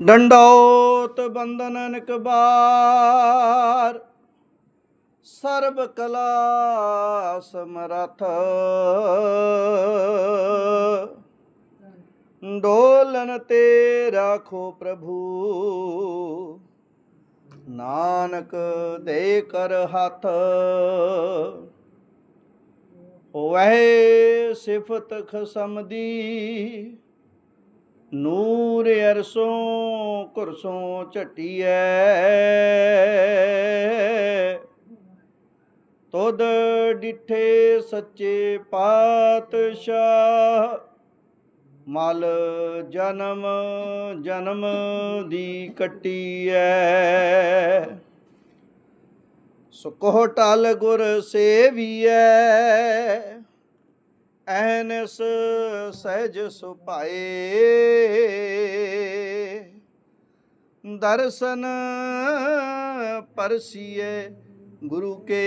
ਡੰਡੌਤ ਬੰਦਨ ਕਬਾਰ ਸਰਬ ਕਲਾ ਸਮਰਥ। ਡੋਲਨ ਤੇ ਰਾਖੋ ਪ੍ਰਭੂ, ਨਾਨਕ ਦੇ ਕਰ ਹੱਥ। ਵਹਿ ਸਿਫਤ ਖਸਮ ਦੀ ਨੂਰ ਅਰਸੋਂ ਕੁਰਸੋਂ ਝਟੀਐ। ਤੁਧ ਡਿਠੇ ਸੱਚੇ ਪਾਤਸ਼ਾਹ, ਮਲ ਜਨਮ ਜਨਮ ਦੀ ਕੱਟੀਐ। ਸੁਕੋ ਟਲ ਗੁਰ ਸੇਵੀਐ ਐਨਸ ਸਹਿਜ ਸੁਭਾਏ। ਦਰਸ਼ਨ ਪਰਸੀਏ ਗੁਰੂ ਕੇ।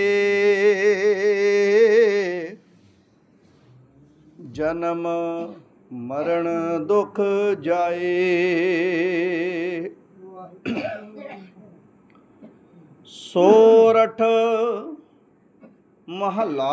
ਜਨਮ ਮਰਨ ਦੁਖ ਜਾਏ। ਸੋਰਠ ਮਹਲਾ।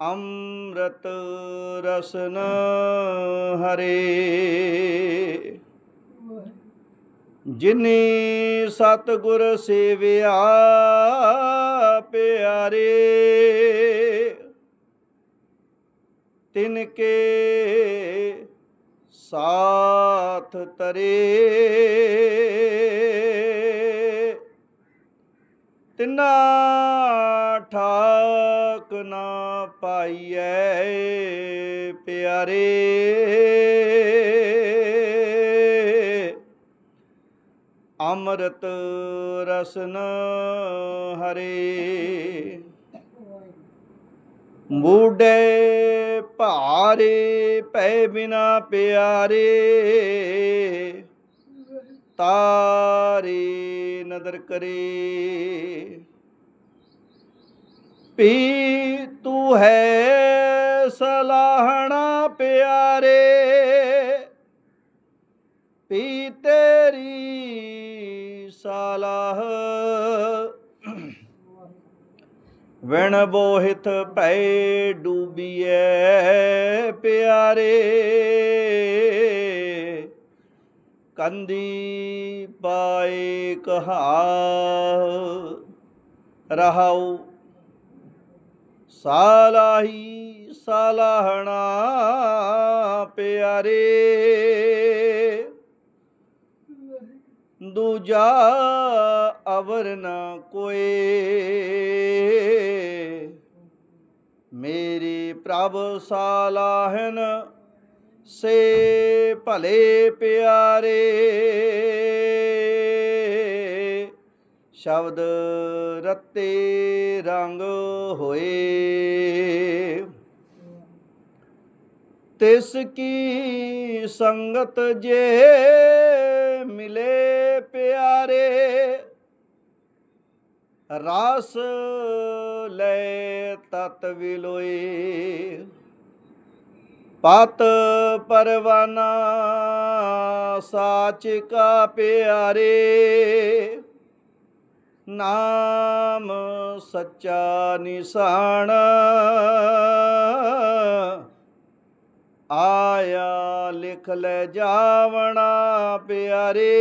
ਅੰਮ੍ਰਿਤ ਰਸਨ ਹਰੇ। ਜਿਨੀ ਸਤਗੁਰ ਸੇਵਿਆ ਪਿਆਰੇ ਤਿਨ ਕੇ ਸਾਥ ਤਰੇ। ਤਿਨਾ ਠਾਕ ਨਾ ਪਾਈਐ ਪਿਆਰੇ। ਅੰਮ੍ਰਿਤ ਰਸਨ ਹਰੇ। ਮੂਡੇ ਭਾਰੇ ਪੈ ਬਿਨਾ ਪਿਆਰੇ। ਤਾਰੇ ਨਦਰ ਕਰੇ। ਪੀ ਤੂੰ ਹੈ ਸਲਾਹਣਾ ਪਿਆਰੇ ਪੀ ਤੇਰੀ ਸਲਾਹ ਵਿਣ ਬੋਹਿਤ ਭੈ ਡੂਬੀਐ ਪਿਆਰੇ। ਕੰਦੀ ਪਾਏ ਕਹਾ ਰਹਾਉ ਸਾਲਾਹੀ ਸਾਲਾਹਣਾ ਪਿਆਰੇ। ਦੂਜਾ ਅਵਰ ਨ ਕੋਏ। ਮੇਰੇ ਪ੍ਰਭ ਸਾਲਾਹਨ ਸੇ ਭਲੇ ਪਿਆਰੇ। ਸ਼ਬਦ ਰਤੇ ਰੰਗ ਹੋਏ। ਤਿਸ ਕੀ ਸੰਗਤ ਜੇ ਮਿਲੇ ਪਿਆਰੇ, ਰਸ ਲੈ ਤਤ ਵਿਲੋਏ। ਪਤ ਪਰਵਾਨਾ ਸਾਚ ਕਾ ਪਿਆਰੇ ਨਾਮ ਸੱਚਾ ਨਿਸ਼ਾਨ। ਆਇਆ ਲਿਖ ਲੈ ਜਾਵਣਾ ਪਿਆਰੇ।